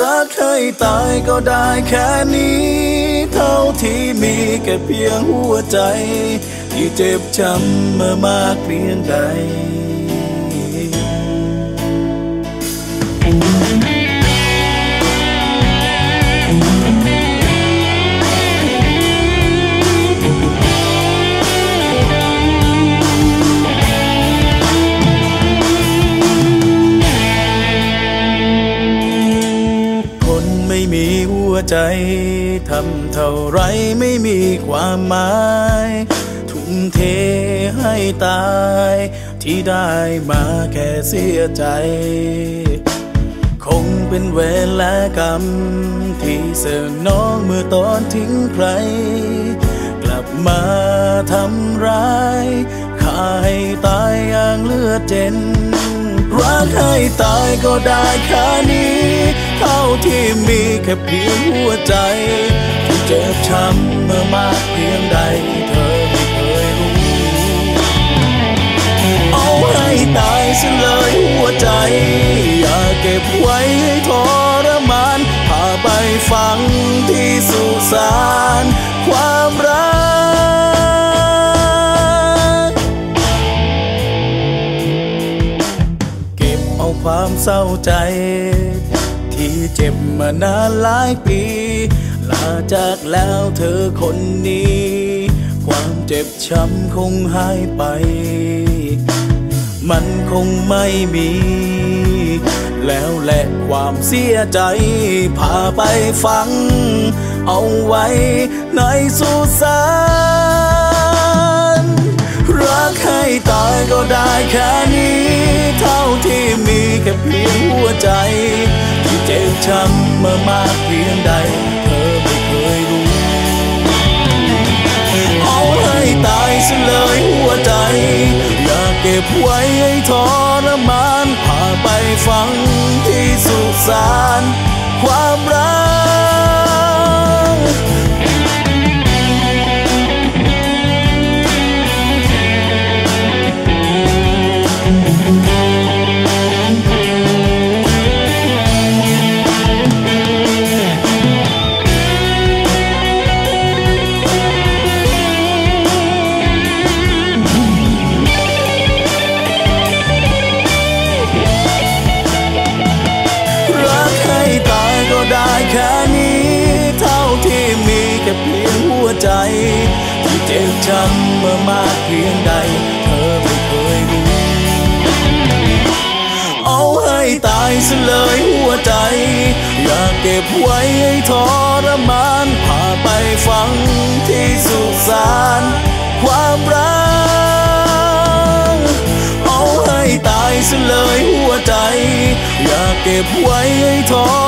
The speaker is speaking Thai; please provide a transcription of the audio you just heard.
รักให้ตายก็ได้แค่นี้ เท่าที่มีแค่เพียงหัวใจ ที่เจ็บช้ำเมื่อมากเพียงใด ใจทำเท่าไรไม่มีความหมาย ทุ่มเทให้ตาย ที่ได้มาแค่เสียใจ คงเป็นเวละกรรม ที่เสือน้องเมื่อตอนทิ้งใคร กลับมาทำร้ายข้าให้ตายอย่างเลือดเจนรักให้ตายก็ได้แค่นี้ เท่าที่มีแค่เพียงหัวใจที่เจ็บช้ำเมื่อมากเพียงใดเธอไม่เคยรู้ เอาให้ตายซะเลยหัวใจ อย่าเก็บไว้ให้ทรมานพาไปฟังที่สุสานความรักความเศร้าใจ เจ็บมานานหลายปี ลาจากแล้วเธอคนนี้ ความเจ็บช้ำคงหายไป มันคงไม่มี แล้วแหละความเสียใจ พาไปฟัง เอาไว้ในสุสานรักให้ตายก็ได้แค่ มื่อมากเพียงใด เธอไม่เคยรู้ เอาให้ตายซะเลยหัวใจ อย่าเก็บไว้ให้ทรมานพาไปฟังที่สุสานความรักื่อมากเพียงใด เธอไม่เคยรู้ เอาให้ตายซะเลยหัวใจ อย่าเก็บไว้ให้ทรมานพาไปฟังที่สุสานความรัก เอาให้ตายซะเลยหัวใจ อย่าเก็บไว้ให้ทร